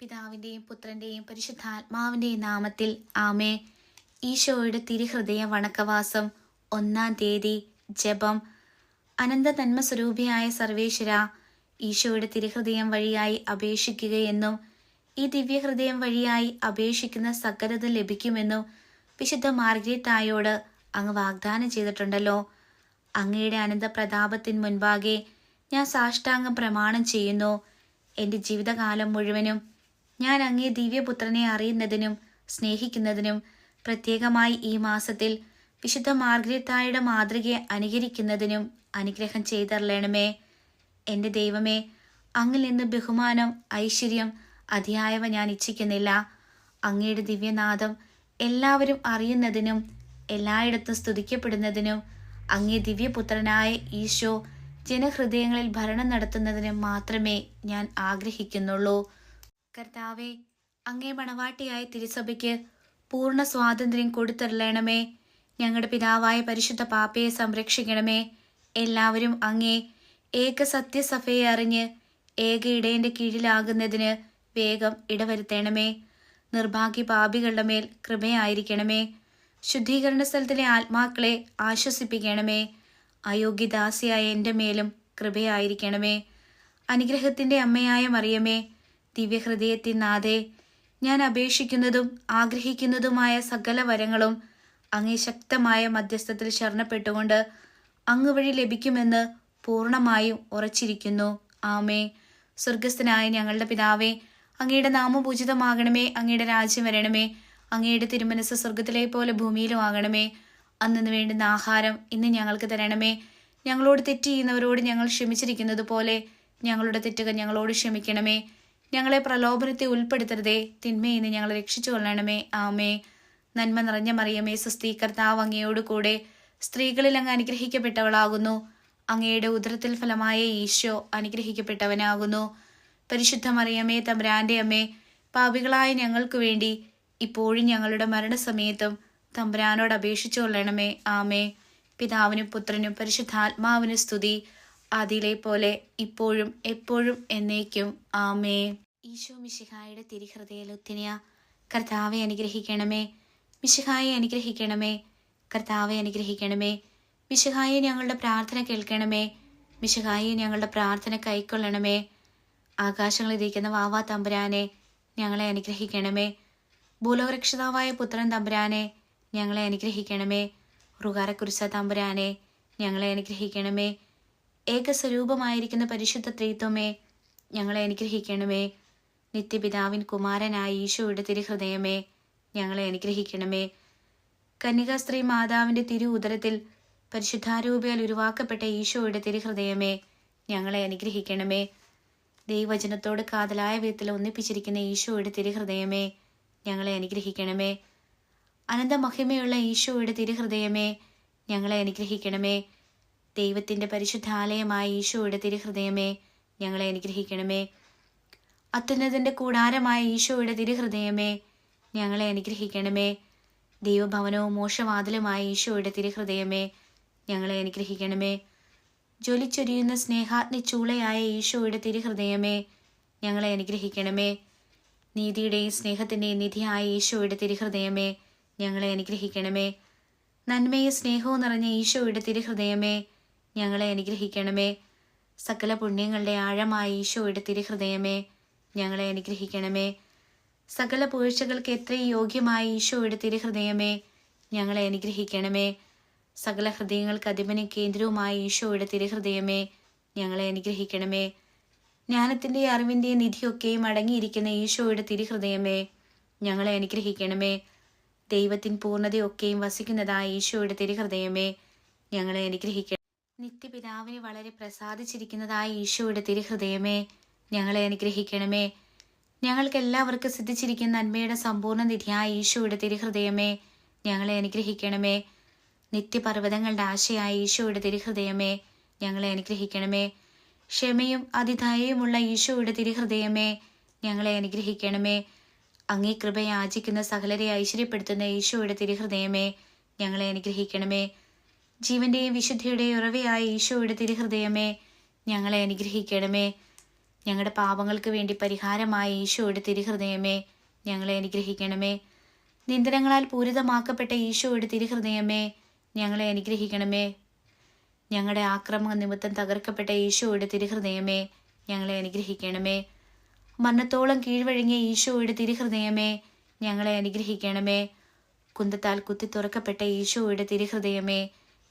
പിതാവിന്റെയും പുത്രന്റെയും പരിശുദ്ധാത്മാവിന്റെയും നാമത്തിൽ ആമേ ഈശോയുടെ തിരുഹൃദയ വണക്കവാസം ഒന്നാം തീയതി ജപം. അനന്ത സ്വരൂപിയായ സർവേശ്വര ഈശോയുടെ തിരുഹൃദയം വഴിയായി അപേക്ഷിക്കുകയെന്നും ഈ ദിവ്യഹൃദയം വഴിയായി അപേക്ഷിക്കുന്ന സകലത ലഭിക്കുമെന്നും വിശുദ്ധ മാർഗ്രേറ്റായോട് അങ്ങ് വാഗ്ദാനം ചെയ്തിട്ടുണ്ടല്ലോ. അങ്ങയുടെ അനന്ത പ്രതാപത്തിന് മുൻപാകെ ഞാൻ സാഷ്ടാംഗം പ്രമാണം ചെയ്യുന്നു. എന്റെ ജീവിതകാലം മുഴുവനും ഞാൻ അങ്ങേ ദിവ്യപുത്രനെ അറിയുന്നതിനും സ്നേഹിക്കുന്നതിനും പ്രത്യേകമായി ഈ മാസത്തിൽ വിശുദ്ധ മാർഗരത്തായുടെ മാതൃകയെ അനുകരിക്കുന്നതിനും അനുഗ്രഹം ചെയ്തറിയണമേ എന്റെ ദൈവമേ അങ്ങിൽ നിന്ന് ബഹുമാനം ഐശ്വര്യം അതിയായവ ഞാൻ ഇച്ഛിക്കുന്നില്ല. അങ്ങയുടെ ദിവ്യനാഥം എല്ലാവരും അറിയുന്നതിനും എല്ലായിടത്തും സ്തുതിക്കപ്പെടുന്നതിനും അങ്ങേ ദിവ്യപുത്രനായ ഈശോ ജനഹൃദയങ്ങളിൽ ഭരണം നടത്തുന്നതിനും മാത്രമേ ഞാൻ ആഗ്രഹിക്കുന്നുള്ളൂ. കർത്താവെ അങ്ങേ മണവാട്ടിയായ തിരുസഭയ്ക്ക് പൂർണ സ്വാതന്ത്ര്യം കൊടുത്തരളണമേ ഞങ്ങളുടെ പിതാവായ പരിശുദ്ധ പാപ്പയെ സംരക്ഷിക്കണമേ. എല്ലാവരും അങ്ങേ ഏക സത്യസഭയെ അറിഞ്ഞ് ഏക ഇടയന്റെ കീഴിലാകുന്നതിന് വേഗം ഇടവരുത്തണമേ. നിർഭാഗ്യ പാപികളുടെ മേൽ കൃപയായിരിക്കണമേ. ശുദ്ധീകരണ സ്ഥലത്തിലെ ആത്മാക്കളെ ആശ്വസിപ്പിക്കണമേ. അയോഗ്യദാസിയായ എന്റെ മേലും കൃപയായിരിക്കണമേ. അനുഗ്രഹത്തിന്റെ അമ്മയായ മറിയമേ ദിവ്യഹൃദയത്തിൻ നാഥേ ഞാൻ അപേക്ഷിക്കുന്നതും ആഗ്രഹിക്കുന്നതുമായ സകല വരങ്ങളും അങ്ങേ ശക്തമായ മധ്യസ്ഥത്തിൽ ശരണപ്പെട്ടുകൊണ്ട് അങ്ങ് വഴി ലഭിക്കുമെന്ന് പൂർണമായും ഉറച്ചിരിക്കുന്നു. ആമേ സ്വർഗസ്ഥനായ ഞങ്ങളുടെ പിതാവേ അങ്ങയുടെ നാമപൂജിതമാകണമേ അങ്ങയുടെ രാജ്യം വരണമേ അങ്ങയുടെ തിരുമനസ് സ്വർഗത്തിലെ പോലെ ഭൂമിയിലും ആകണമേ. അന്നു വേണ്ടുന്ന ആഹാരം ഇന്ന് ഞങ്ങൾക്ക് തരണമേ. ഞങ്ങളോട് തെറ്റ് ചെയ്യുന്നവരോട് ഞങ്ങൾ ക്ഷമിച്ചിരിക്കുന്നത് പോലെ ഞങ്ങളുടെ തെറ്റുകൾ ഞങ്ങളോട് ക്ഷമിക്കണമേ. ഞങ്ങളെ പ്രലോഭനത്തെ ഉൾപ്പെടുത്തരുതേ. തിന്മയിൽ നിന്ന് ഞങ്ങളെ രക്ഷിച്ചു കൊള്ളണമേ ആമേ. നന്മ നിറഞ്ഞ മറിയമേ സുസ്ഥീ കർത്താവ് അങ്ങയോട് കൂടെ സ്ത്രീകളിൽ അങ്ങ് അനുഗ്രഹിക്കപ്പെട്ടവളാകുന്നു. അങ്ങയുടെ ഉദരത്തിൽ ഫലമായ ഈശോ അനുഗ്രഹിക്കപ്പെട്ടവനാകുന്നു. പരിശുദ്ധ മറിയമേ തമ്പ്രാന്റെ അമ്മേ പാപികളായ ഞങ്ങൾക്ക് വേണ്ടി ഇപ്പോഴും ഞങ്ങളുടെ മരണസമയത്തും തമ്പ്രാനോട് അപേക്ഷിച്ചു കൊള്ളണമേ ആമേ. പിതാവിനും പുത്രനും പരിശുദ്ധാത്മാവിനും സ്തുതി. അതിലെ പോലെ ഇപ്പോഴും എപ്പോഴും എന്നേക്കും. ആമേ ഈശോ മിശിഹായുടെ തിരിഹൃദയലുത്തിനിയ കർത്താവെ അനുഗ്രഹിക്കണമേ. മിശിഹായെ അനുഗ്രഹിക്കണമേ. കർത്താവെ അനുഗ്രഹിക്കണമേ. മിശിഹായെ ഞങ്ങളുടെ പ്രാർത്ഥന കേൾക്കണമേ. മിശിഹായെ ഞങ്ങളുടെ പ്രാർത്ഥന കൈക്കൊള്ളണമേ. ആകാശങ്ങളിരിക്കുന്ന വാവാ തമ്പുരാനെ ഞങ്ങളെ അനുഗ്രഹിക്കണമേ. ഭൂലോകരക്ഷിതാവായ പുത്രൻ തമ്പുരാനെ ഞങ്ങളെ അനുഗ്രഹിക്കണമേ. റുകാരക്കുരിശ തമ്പുരാനെ ഞങ്ങളെ അനുഗ്രഹിക്കണമേ. ഏകസ്വരൂപമായിരിക്കുന്ന പരിശുദ്ധ ത്രീത്വമേ ഞങ്ങളെ അനുഗ്രഹിക്കണമേ. നിത്യപിതാവിൻ കുമാരനായ ഈശോയുടെ തിരുഹൃദയമേ ഞങ്ങളെ അനുഗ്രഹിക്കണമേ. കന്യകാസ്ത്രീ മാതാവിന്റെ തിരു ഉദരത്തിൽ പരിശുദ്ധാരൂപയാൽ ഉരുവാക്കപ്പെട്ട ഈശോയുടെ തിരുഹൃദയമേ ഞങ്ങളെ അനുഗ്രഹിക്കണമേ. ദൈവചനത്തോട് കാതലായ വിധത്തിൽ ഒന്നിപ്പിച്ചിരിക്കുന്ന ഈശോയുടെ തിരുഹൃദയമേ ഞങ്ങളെ അനുഗ്രഹിക്കണമേ. അനന്തമഹിമയുള്ള ഈശോയുടെ തിരുഹൃദയമേ ഞങ്ങളെ അനുഗ്രഹിക്കണമേ. ദൈവത്തിന്റെ പരിശുദ്ധാലയമായ ഈശോയുടെ തിരുഹൃദയമേ ഞങ്ങളെ അനുഗ്രഹിക്കണമേ. അത്യുന്നതിന്റെ കൂടാരമായ ഈശോയുടെ തിരുഹൃദയമേ ഞങ്ങളെ അനുഗ്രഹിക്കണമേ. ദൈവഭവനവും മോശവാതിലുമായ ഈശോയുടെ തിരുഹൃദയമേ ഞങ്ങളെ അനുഗ്രഹിക്കണമേ. ജ്വലിച്ചൊരിയുന്ന സ്നേഹാഗ്നി ചൂളയായ ഈശോയുടെ തിരുഹൃദയമേ ഞങ്ങളെ അനുഗ്രഹിക്കണമേ. നീതിയുടെയും സ്നേഹത്തിന്റെയും നിധിയായ ഈശോയുടെ തിരുഹൃദയമേ ഞങ്ങളെ അനുഗ്രഹിക്കണമേ. നന്മയും സ്നേഹവും നിറഞ്ഞ ഈശോയുടെ തിരുഹൃദയമേ ഞങ്ങളെ അനുഗ്രഹിക്കണമേ. സകല പുണ്യങ്ങളുടെ ആഴമായ ഈശോയുടെ തിരുഹൃദയമേ ഞങ്ങളെ അനുഗ്രഹിക്കണമേ. സകല പൂഴ്ചകൾക്ക് എത്ര യോഗ്യമായ ഈശോയുടെ തിരുഹൃദയമേ ഞങ്ങളെ അനുഗ്രഹിക്കണമേ. സകല ഹൃദയങ്ങൾക്ക് അധിപനും കേന്ദ്രവുമായ ഈശോയുടെ തിരുഹൃദയമേ ഞങ്ങളെ അനുഗ്രഹിക്കണമേ. ജ്ഞാനത്തിന്റെ അറിവിന്റെ നിധിയൊക്കെയും അടങ്ങിയിരിക്കുന്ന ഈശോയുടെ തിരുഹൃദയമേ ഞങ്ങളെ അനുഗ്രഹിക്കണമേ. ദൈവത്തിൻ പൂർണതയൊക്കെയും വസിക്കുന്നതായ ഈശോയുടെ തിരുഹൃദയമേ ഞങ്ങളെ അനുഗ്രഹിക്കണം നിത്യപിതാവിന് വളരെ പ്രസാദിച്ചിരിക്കുന്നതായ ഈശോയുടെ തിരുഹൃദയമേ ഞങ്ങളെ അനുഗ്രഹിക്കണമേ. ഞങ്ങൾക്ക് എല്ലാവർക്കും സിദ്ധിച്ചിരിക്കുന്ന നന്മയുടെ സമ്പൂർണ നിധിയായ ഈശോയുടെ തിരുഹൃദയമേ ഞങ്ങളെ അനുഗ്രഹിക്കണമേ. നിത്യപർവതങ്ങളുടെ ആശയായ ഈശോയുടെ തിരുഹൃദയമേ ഞങ്ങളെ അനുഗ്രഹിക്കണമേ. ക്ഷമയും അതിഥായയുമുള്ള ഈശോയുടെ തിരുഹൃദയമേ ഞങ്ങളെ അനുഗ്രഹിക്കണമേ. അങ്ങേ കൃപയാചിക്കുന്ന സകലരെ ഐശ്വര്യപ്പെടുത്തുന്ന ഈശോയുടെ തിരുഹൃദയമേ ഞങ്ങളെ അനുഗ്രഹിക്കണമേ. ജീവന്റെയും വിശുദ്ധിയുടെയും ഉറവയായ ഈശോയുടെ തിരുഹൃദയമേ ഞങ്ങളെ അനുഗ്രഹിക്കണമേ. ഞങ്ങളുടെ പാപങ്ങൾക്ക് വേണ്ടി പരിഹാരമായ ഈശോയുടെ തിരുഹൃദയമേ ഞങ്ങളെ അനുഗ്രഹിക്കണമേ. നിന്ദനങ്ങളാൽ പൂരിതമാക്കപ്പെട്ട ഈശോയുടെ തിരുഹൃദയമേ ഞങ്ങളെ അനുഗ്രഹിക്കണമേ. ഞങ്ങളുടെ ആക്രമണ നിമിത്തം തകർക്കപ്പെട്ട ഈശോയുടെ തിരുഹൃദയമേ ഞങ്ങളെ അനുഗ്രഹിക്കണമേ. മരണത്തോളം കീഴ്വഴങ്ങിയ ഈശോയുടെ തിരുഹൃദയമേ ഞങ്ങളെ അനുഗ്രഹിക്കണമേ. കുന്തത്താൽ കുത്തി തുറക്കപ്പെട്ട ഈശോയുടെ തിരുഹൃദയമേ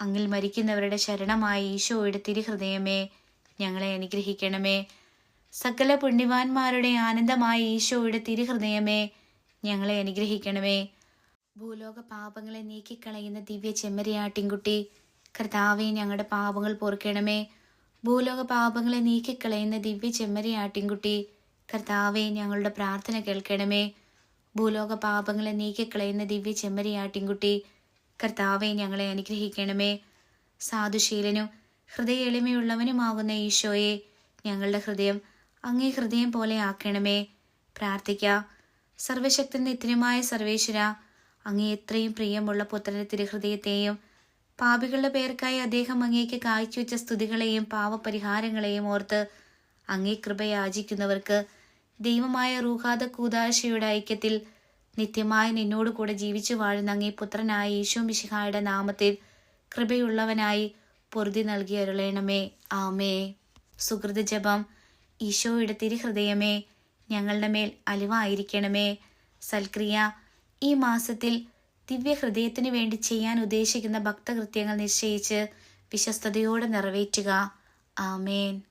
അങ്ങിൽ മരിക്കുന്നവരുടെ ശരണമായി ഈശോയുടെ തിരുഹൃദയമേ ഞങ്ങളെ അനുഗ്രഹിക്കണമേ. സകല പുണ്യവാന്മാരുടെ ആനന്ദമായ ഈശോയുടെ തിരുഹൃദയമേ ഞങ്ങളെ അനുഗ്രഹിക്കണമേ. ഭൂലോക പാപങ്ങളെ നീക്കിക്കളയുന്ന ദിവ്യ ചെമ്മരിയാട്ടിൻകുട്ടി കർത്താവെ ഞങ്ങളുടെ പാപങ്ങൾ പൊറുക്കണമേ. ഭൂലോക പാപങ്ങളെ നീക്കിക്കളയുന്ന ദിവ്യ ചെമ്മരിയാട്ടിൻകുട്ടി കർത്താവെ ഞങ്ങളുടെ പ്രാർത്ഥന കേൾക്കണമേ. ഭൂലോക പാപങ്ങളെ നീക്കിക്കളയുന്ന ദിവ്യ ചെമ്മരിയാട്ടിൻകുട്ടി കർത്താവെ ഞങ്ങളെ അനുഗ്രഹിക്കണമേ. സാധുശീലനും ഹൃദയ എളിമയുള്ളവനുമാകുന്ന ഈശോയെ ഞങ്ങളുടെ ഹൃദയം അങ്ങേ ഹൃദയം പോലെ ആക്കണമേ. പ്രാർത്ഥിക്കാം. സർവശക്തൻ നിത്യനുമായ സർവേശ്വര അങ്ങേ എത്രയും പ്രിയമുള്ള പുത്രന്റെ തിരുഹൃദയത്തെയും പാപികളുടെ പേർക്കായി അദ്ദേഹം അങ്ങേക്ക് കാഴ്ചവെച്ച സ്തുതികളെയും പാവപരിഹാരങ്ങളെയും ഓർത്ത് അങ്ങേ കൃപയാചിക്കുന്നവർക്ക് ദൈവമായ റൂഹാദ കൂതാശയുടെ ഐക്യത്തിൽ നിത്യമായി നിന്നോട് കൂടെ ജീവിച്ചു വാഴുന്ന അങ്ങേ പുത്രനായ യേശു മിശിഹായുടെ നാമത്തിൽ കൃപയുള്ളവനായി പൊറുതി നൽകി അരുളേണമേ. ആമേ. സുഹൃത ജപം ഈശോയുടെ തിരുഹൃദയമേ ഞങ്ങളുടെ മേൽ അലിവായിരിക്കണമേ. സൽക്രിയ ഈ മാസത്തിൽ ദിവ്യഹൃദയത്തിനു വേണ്ടി ചെയ്യാൻ ഉദ്ദേശിക്കുന്ന ഭക്തകൃത്യങ്ങൾ നിശ്ചയിച്ച് വിശ്വസ്തയോടെ നിറവേറ്റുക. ആമേൻ.